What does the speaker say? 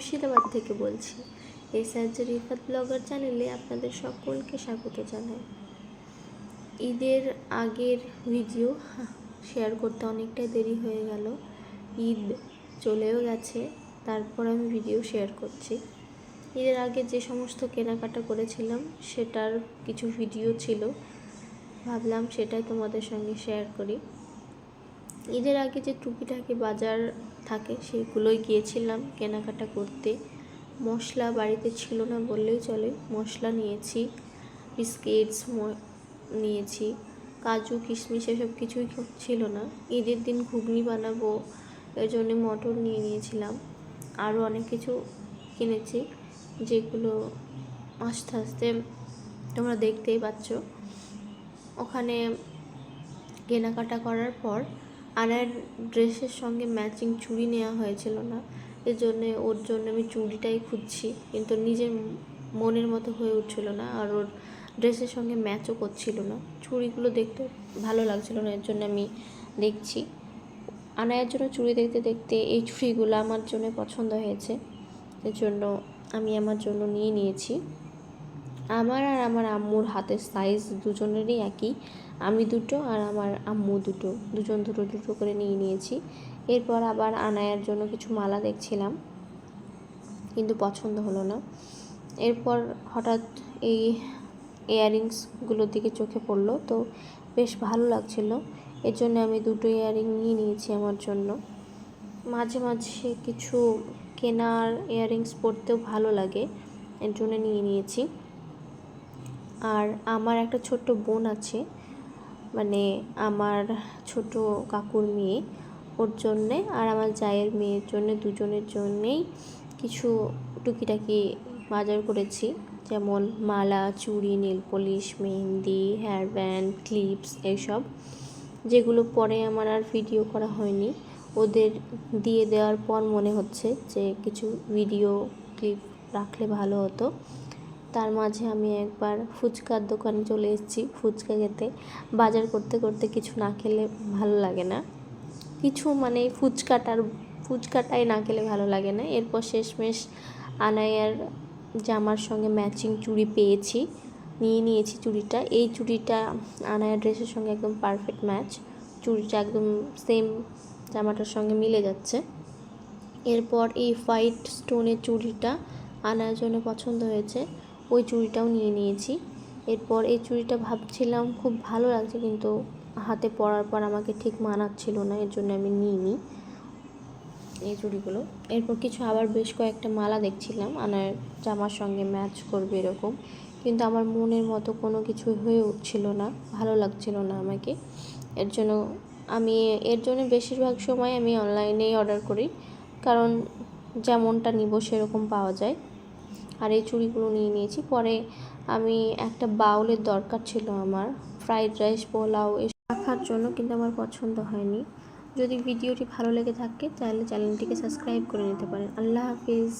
মুর্শিদাবাদ থেকে বলছি। এই সার্জারি রিফাত ব্লগার চ্যানেলে আপনাদের সকলকে স্বাগত জানাই। ঈদের আগের ভিডিও শেয়ার করতে অনেকটাই দেরি হয়ে গেল। ঈদ চলেও গেছে, তারপর আমি ভিডিও শেয়ার করছি। ঈদের আগে যে সমস্ত কেনাকাটা করেছিলাম, সেটার কিছু ভিডিও ছিল। ভাবলাম সেটাই তোমাদের সঙ্গে শেয়ার করি। ঈদের আগে যে টুকিটাকি বাজার থাকে সেগুলোই গিয়েছিলাম কেনাকাটা করতে। মশলা বাড়িতে ছিল না বললেই চলে। মশলা নিয়েছি, বিস্কিটস নিয়েছি। কাজু, কিশমিশ এসব কিছুই ছিল না। ঈদের দিন ঘুগনি বানাবো এর জন্য মটর নিয়ে নিয়েছিলাম। আরও অনেক কিছু কিনেছি যেগুলো আস্তে আস্তে তোমরা দেখতেই পাচ্ছ। ওখানে কেনাকাটা করার পর আনার ড্রেসের সঙ্গে ম্যাচিং চুড়ি নেওয়া হয়েছিল না। এর ওর জন্য আমি চুড়িটাই খুঁজছি। কিন্তু নিজের মনের মতো হয়ে উঠছিল না আর ওর ড্রেসের সঙ্গে ম্যাচও করছিল না। চুড়িগুলো দেখতে ভালো লাগছিল না, এর জন্য আমি দেখছি। আনায়ের জন্য চুড়ি দেখতে দেখতে এই চুড়িগুলো আমার জন্য পছন্দ হয়েছে। এর জন্য আমি আমার জন্য নিয়ে নিয়েছি। আমার আর আমার আম্মুর হাতের সাইজ দুজনেরই একই। আমি দুটো আর আমার আম্মু দুটো। দুজন দুটো দুটো করে নিয়ে নিয়েছি। এরপর আবার আনায়ার জন্য কিছু মালা দেখছিলাম। কিন্তু পছন্দ হলো না। এরপর হঠাৎ এই ইয়াররিংসগুলোর দিকে চোখে পড়ল। তো বেশ ভালো লাগছিল। এর জন্য আমি দুটো ইয়াররিং নিয়ে নিয়েছি আমার জন্য। মাঝে মাঝে কিছু কেনার ইয়াররিংস পরতেও ভালো লাগে। এর জন্য নিয়ে নিয়েছি। আর আমার একটা ছোট্ট বোন আছে মানে আমার ছোট কাকুর মেয়ে, ওর জন্যে আর আমার জায়ের মেয়ের জন্যে, দুজনের জন্যেই কিছু টুকিটাকি বাজার করেছি। যেমন মালা, চুড়ি, nail polish, mehndi hair band clips এইসব, যেগুলো পরে আমার আর ভিডিও করা হয়নি। ওদের দিয়ে দেওয়ার পর মনে হচ্ছে যে কিছু ভিডিও ক্লিপ রাখলে ভালো হতো। তার মাঝে আমি একবার ফুচকার দোকানে চলে এসেছি ফুচকা খেতে। বাজার করতে করতে কিছু না খেলে ভালো লাগে না। কিছু মানে ফুচকাটার, ফুচকাটাই না খেলে ভালো লাগে না। এরপর শেষমেশ আনায়ার জামার সঙ্গে ম্যাচিং চুড়ি পেয়েছি, নিয়ে নিয়েছি চুড়িটা। এই চুড়িটা আনায়ার ড্রেসের সঙ্গে একদম পারফেক্ট ম্যাচ চুড়িটা একদম সেম জামাটার সঙ্গে মিলে যাচ্ছে। এরপর এই হোয়াইট স্টোনের চুড়িটা আনার জন্য পছন্দ হয়েছে। ওই চুড়িটাও নিয়ে নিয়েছি। এরপর এই চুড়িটা ভাবছিলাম, খুব ভালো লাগছে কিন্তু হাতে পরার পর আমাকে ঠিক মানাচ্ছিল না, এর জন্য আমি নিইনি এই চুড়িগুলো। এরপর কিছু আবার বেশ কয়েকটা মালা দেখছিলাম, আনার জামার সঙ্গে ম্যাচ করবে এরকম। কিন্তু আমার মনের মতো কোনো কিছু হয়ে উঠছিল না, ভালো লাগছিল না আমাকে। এর জন্য আমি, এর জন্য বেশিরভাগ সময় আমি অনলাইনেই অর্ডার করি, কারণ যেমনটা নিব সেরকম পাওয়া যায়। আর এই চুড়িগুলো নিয়ে নিয়েছি। পরে আমি একটা বাউলের দরকার ছিল আমার ফ্রাইড রাইস পোলাও, এসব রাখার জন্য, কিন্তু আমার পছন্দ হয়নি। যদি ভিডিওটি ভালো লেগে থাকে, তাহলে চ্যানেলটিকে সাবস্ক্রাইব করে নিতে পারেন। আল্লাহ হাফিজ।